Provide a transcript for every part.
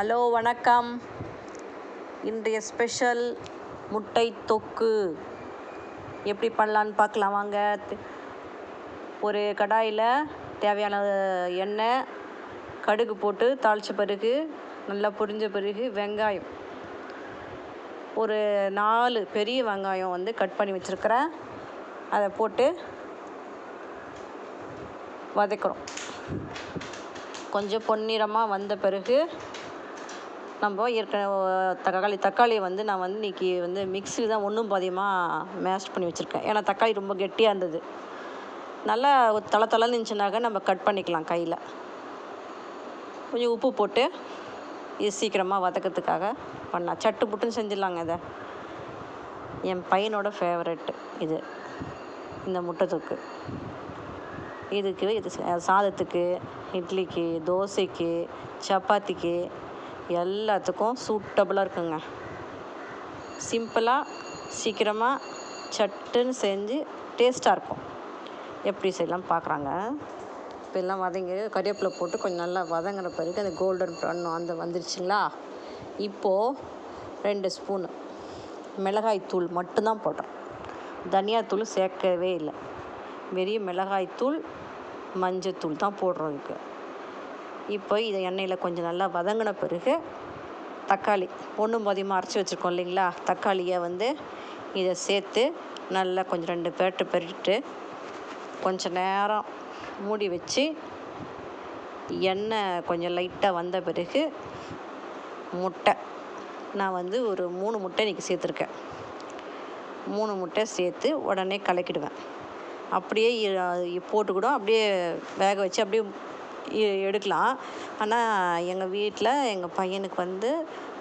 Hello வணக்கம். இன்றைய special முட்டை தொக்கு. எப்படி பண்ணலான்னு பார்க்கலாம் வாங்க. ஒரு கடாயில் தேவையான எண்ணெய் கடுகு போட்டு தாளித்த பிறகு நல்லா பொரிஞ்ச பிறகு வெங்காயம். ஒரு நாலு பெரிய வெங்காயம் வந்து கட் பண்ணி வச்சுருக்கிறேன். அதை போட்டு வதக்குறோம். கொஞ்சம் பொன்னிறமாக வந்த பிறகு நம்ம ஏற்கனவே தக்காளி தக்காளியை வந்து நான் வந்து இன்றைக்கி வந்து மிக்ஸி தான் ஒன்றும் பாதியமாக மேஷ் பண்ணி வச்சுருக்கேன். ஏன்னா தக்காளி ரொம்ப கெட்டியாக இருந்தது. நல்லா தலை தலை இருந்துச்சுனாக்க நம்ம கட் பண்ணிக்கலாம் கையில். கொஞ்சம் உப்பு போட்டு இது சீக்கிரமாக வதக்கிறதுக்காக பண்ணலாம். சட்டு புட்டுன்னு செஞ்சிடலாங்க இதை. என் பையனோட ஃபேவரெட் இது. இந்த முட்டை தொக்கு. இதுக்கு இது சாதத்துக்கு இட்லிக்கு தோசைக்கு சப்பாத்திக்கு எல்லாத்துக்கும் சூட்டபுளாக இருக்குங்க. சிம்பிளாக சீக்கிரமாக சட்டுன்னு செஞ்சு டேஸ்ட்டாக இருக்கும். எப்படி செய்யலாம் பார்க்குறாங்க இப்போ எல்லாம் வதங்கி கறிவேப்பிலை போட்டு கொஞ்சம் நல்லா வதங்கின பிறகு அந்த கோல்டன் ப்ரௌன் அந்த வந்துருச்சுங்களா? இப்போது ரெண்டு ஸ்பூனு மிளகாய் தூள் மட்டும்தான் போடுறோம் தனியாத்தூள் சேர்க்கவே இல்லை. வெறிய மிளகாய்த்தூள் மஞ்சத்தூள் தான் போடுறோம் இதுக்கு. இப்போ இதை எண்ணெயில் கொஞ்சம் நல்லா வதங்கின பிறகு தக்காளி ஒன்றும் பாதியமாக அரைச்சி வச்சுருக்கோம் இல்லைங்களா? தக்காளியை வந்து இதை சேர்த்து நல்லா கொஞ்சம் ரெண்டு பேட்டு பெருட்டு கொஞ்சம் நேரம் மூடி வச்சு எண்ணெய் கொஞ்சம் லைட்டாக வந்த பிறகு முட்டை. நான் வந்து ஒரு மூணு முட்டை இன்றைக்கி சேர்த்துருக்கேன். மூணு முட்டை சேர்த்து உடனே கலக்கிடுவேன். அப்படியே இ- போட்டு கூட அப்படியே வேக வச்சு அப்படியே எடுக்கலாம். ஆனால் எங்கள் வீட்டில் எங்கள் பையனுக்கு வந்து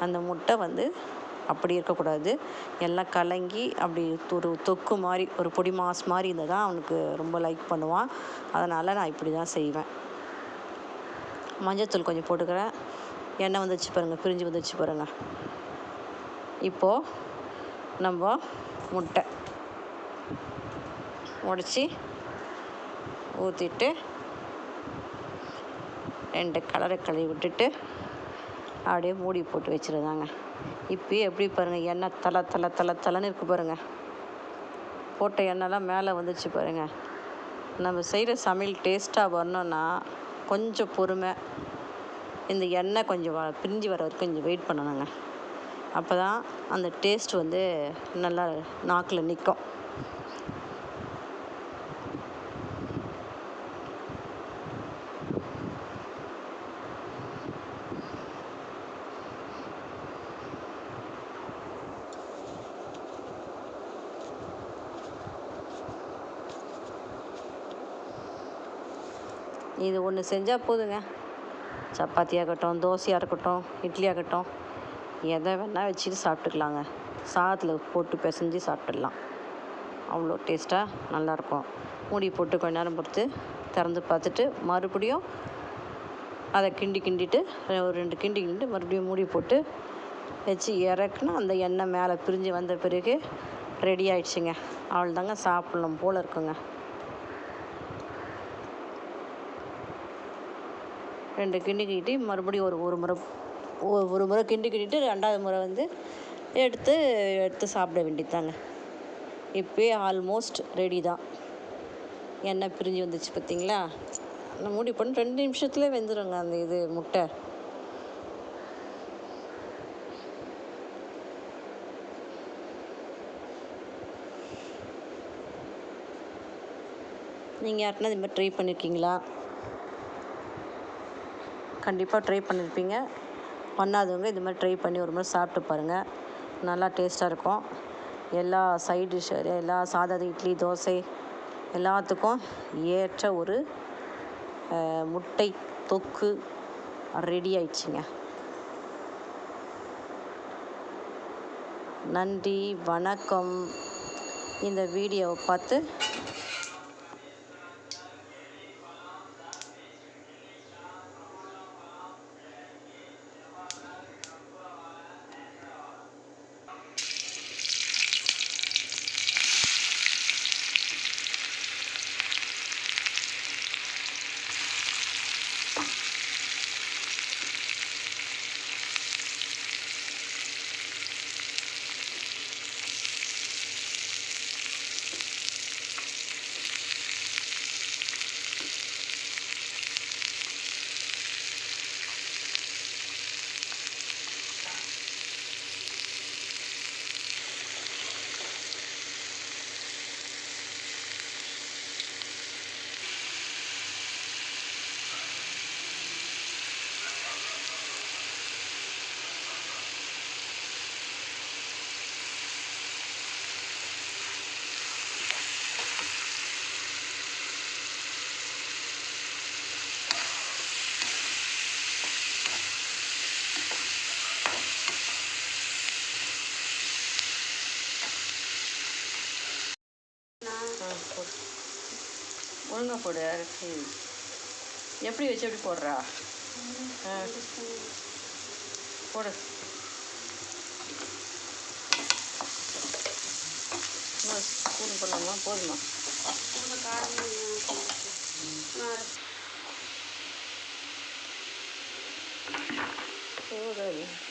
அந்த முட்டை வந்து அப்படி இருக்கக்கூடாது. எல்லாம் கலங்கி அப்படி ஒரு தொக்கு மாதிரி ஒரு பொடி மாஸ் மாதிரி இருந்தால் தான் அவனுக்கு ரொம்ப லைக் பண்ணுவான். அதனால் நான் இப்படி தான் செய்வேன். மஞ்சத்தூள் கொஞ்சம் போட்டுக்கிறேன். எண்ணெய் வந்துச்சு பாருங்கள் பிரிஞ்சு வந்துச்சு பாருங்கள் இப்போது நம்ம முட்டை உடச்சி ஊற்றிட்டு ரெண்டு கலரை கழுவி விட்டுட்டு அப்படியே மூடி போட்டு வச்சிருந்தாங்க. இப்போயே எப்படி பாருங்கள் எண்ணெய் தலை தலை தலை தலைன்னு இருக்கு பாருங்கள் போட்ட எண்ணெய்லாம் மேலே வந்துச்சு பாருங்கள் நம்ம செய்கிற சமையல் டேஸ்ட்டாக வரணும்னா கொஞ்சம் பொறுமை. இந்த எண்ணெய் கொஞ்சம் வ பிரிஞ்சு வர வரைக்கும் கொஞ்சம் வெயிட் பண்ணணுங்க. அப்போ தான் அந்த டேஸ்ட் வந்து நல்லா நாக்கில் நிற்கும் இது ஒன்று செஞ்சால் போதுங்க. சப்பாத்தியாகட்டும் தோசையாக இருக்கட்டும் இட்லியாகட்டும். எதை வேணால் வச்சுட்டு சாப்பிட்டுக்கலாங்க. சாதத்தில் போட்டு பிசைஞ்சு சாப்பிட்டுடலாம். அவ்வளோ டேஸ்ட்டாக நல்லாயிருக்கும். மூடி போட்டு கொஞ்ச நேரம் பொறுத்து திறந்து பார்த்துட்டு மறுபடியும் அதை கிண்டி கிண்டிட்டு ஒரு ரெண்டு கிண்டி கிண்டிட்டு மறுபடியும் மூடி போட்டு வச்சு இறக்குனா அந்த எண்ணெய் மேலே பிரிஞ்சு வந்த பிறகு ரெடி ஆயிடுச்சுங்க. அவ்வளோதாங்க சாப்பிட்ணும் போல் இருக்குங்க. ரெண்டு கிண்டி கிண்டி மறுபடியும் ஒரு ஒரு முறை ஒரு முறை கிண்டி கிண்டிட்டு ரெண்டாவது முறை வந்து எடுத்து எடுத்து சாப்பிட வேண்டியதாங்க இப்போயே ஆல்மோஸ்ட் ரெடி தான். எண்ணெய் பிரிஞ்சு வந்துச்சு பார்த்தீங்களா நான் மூடி பண்ணி ரெண்டு நிமிஷத்துலேயே வெந்துடுங்க அந்த இது முட்டை. நீங்கள் யாருன்னா இது மாதிரி ட்ரை பண்ணியிருக்கீங்களா கண்டிப்பாக ட்ரை பண்ணியிருப்பீங்க பண்ணாதவங்க இது மாதிரி ட்ரை பண்ணி ஒரு மாதிரி சாப்பிட்டு பாருங்கள் நல்லா டேஸ்ட்டாக இருக்கும். எல்லா சைட் டிஷ் எல்லா சாதம் இட்லி தோசை எல்லாத்துக்கும் ஏற்ற ஒரு முட்டை தொக்கு ரெடி ஆயிடுச்சுங்க. நன்றி வணக்கம். இந்த வீடியோவை பார்த்து ஒழுங்காக போடு அரிசி. எப்படி வச்சு எப்படி போடுறா? ஆ. போடு. ஸ்பூன் பண்ணலாமா போதுமா? போதும்